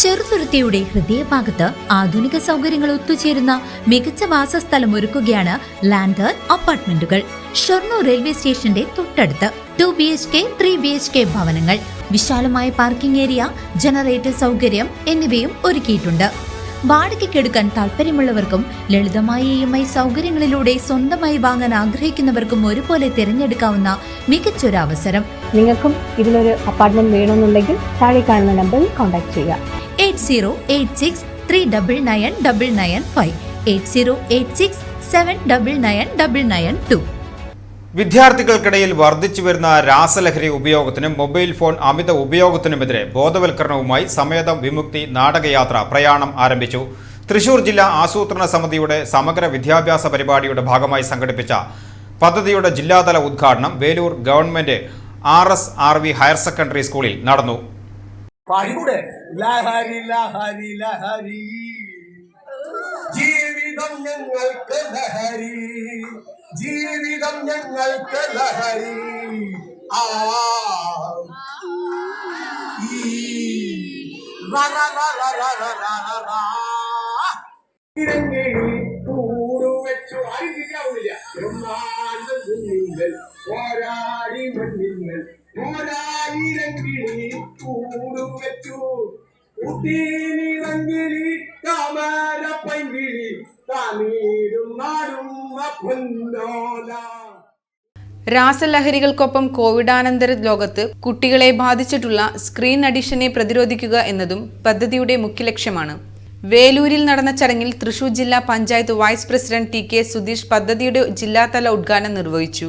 ചെറുതുരുത്തിയുടെ ഹൃദയഭാഗത്ത് ആധുനിക സൗകര്യങ്ങൾ ഒത്തുചേരുന്ന മികച്ച വാസസ്ഥലം ഒരുക്കുകയാണ് ലാൻഡർ അപ്പാർട്ട്മെന്റുകൾ ഷൊർണൂർ റെയിൽവേ സ്റ്റേഷന്റെ തൊട്ടടുത്ത്. Two B H K three B H K ഭവനങ്ങൾ വിശാലമായ പാർക്കിംഗ് ഏരിയ ജനറേറ്റർ സൗകര്യം എന്നിവയും ഒരുക്കിയിട്ടുണ്ട്. വാടകയ്ക്കെടുക്കാൻ താല്പര്യമുള്ളവർക്കും ലളിതമായ ഇ എം ഐ സൗകര്യങ്ങളിലൂടെ സ്വന്തമായി വാങ്ങാൻ ആഗ്രഹിക്കുന്നവർക്കും ഒരുപോലെ തിരഞ്ഞെടുക്കാവുന്ന മികച്ചൊരു അവസരം നിങ്ങൾക്കും ഇതിലൊരു അപ്പാർട്ട്മെന്റ് വേണമെന്നുണ്ടെങ്കിൽ താഴെ കാണുന്ന നമ്പറിൽ കോൺടാക്ട് ചെയ്യുക. Eight zero eight six three double nine double nine five. Eight zero eight six seven double nine double nine two. വിദ്യാർത്ഥികൾക്കിടയിൽ വർദ്ധിച്ചു വരുന്ന രാസലഹരി ഉപയോഗത്തിനും മൊബൈൽ ഫോൺ അമിത ഉപയോഗത്തിനുമെതിരെ ബോധവൽക്കരണവുമായി സമേതം വിമുക്തി നാടകയാത്ര പ്രയാണം ആരംഭിച്ചു. തൃശൂർ ജില്ലാ ആസൂത്രണ സമിതിയുടെ സമഗ്ര വിദ്യാഭ്യാസ പരിപാടിയുടെ ഭാഗമായി സംഘടിപ്പിച്ച പദ്ധതിയുടെ ജില്ലാതല ഉദ്ഘാടനം Velur government R S R V higher secondary സ്കൂളിൽ നടന്നു. പാടിക്കൂടെ ലഹരി ലഹരി ലഹരി ജീവിതം ഞങ്ങൾക്ക് ലഹരി ജീവിതം ഞങ്ങൾക്ക് ലഹരി ആ. കൂടുവെച്ചു ആരും ശരിയാവില്ല കുട്ടീനിറങ്ങിളി താമര പൈങ്കിളി താനീരും നാടും പൊന്നോല രാസലഹരികൾക്കൊപ്പം കോവിഡാനന്തര ലോകത്ത് കുട്ടികളെ ബാധിച്ചിട്ടുള്ള സ്ക്രീൻ അഡിഷനെ പ്രതിരോധിക്കുക എന്നതും പദ്ധതിയുടെ മുഖ്യ ലക്ഷ്യമാണ്. വേലൂരിൽ നടന്ന ചടങ്ങിൽ തൃശൂർ ജില്ലാ panchayat vice president T K Sudheesh പദ്ധതിയുടെ ജില്ലാതല ഉദ്ഘാടനം നിർവഹിച്ചു.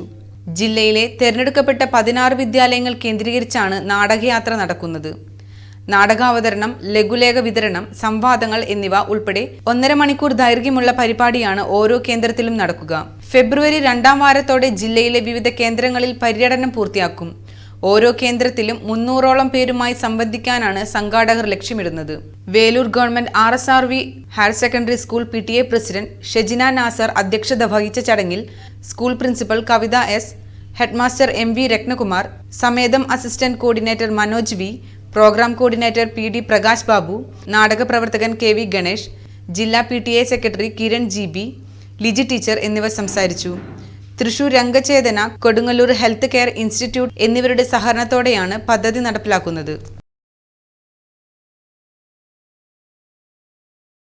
ജില്ലയിലെ തെരഞ്ഞെടുക്കപ്പെട്ട പതിനാറ് വിദ്യാലയങ്ങൾ കേന്ദ്രീകരിച്ചാണ് നാടകയാത്ര നടക്കുന്നത്. നാടകാവതരണം ലഘുലേഖ വിതരണം സംവാദങ്ങൾ എന്നിവ ഉൾപ്പെടെ ഒന്നര മണിക്കൂർ ദൈർഘ്യമുള്ള പരിപാടിയാണ് ഓരോ കേന്ദ്രത്തിലും നടക്കുക. ഫെബ്രുവരി രണ്ടാം വാരത്തോടെ ജില്ലയിലെ വിവിധ കേന്ദ്രങ്ങളിൽ പര്യടനം പൂർത്തിയാക്കും. ഓരോ കേന്ദ്രത്തിലും മുന്നൂറോളം പേരുമായി സംബന്ധിക്കാനാണ് സംഘാടകർ ലക്ഷ്യമിടുന്നത്. Velur government R S R V higher secondary school P T A president Shejina Nasar അധ്യക്ഷത വഹിച്ച ചടങ്ങിൽ school principal Kavitha S headmaster M V Rathnakumar സമേതം assistant coordinator Manoj V programme coordinator P D Prakash Babu നാടക പ്രവർത്തകൻ K V Ganesh ജില്ലാ P T A secretary Kiran G B Liji teacher എന്നിവർ സംസാരിച്ചു. Thrissur Rangachetana Kodungallur health care institute എന്നിവരുടെ സഹകരണത്തോടെയാണ് പദ്ധതി നടപ്പിലാക്കുന്നത്.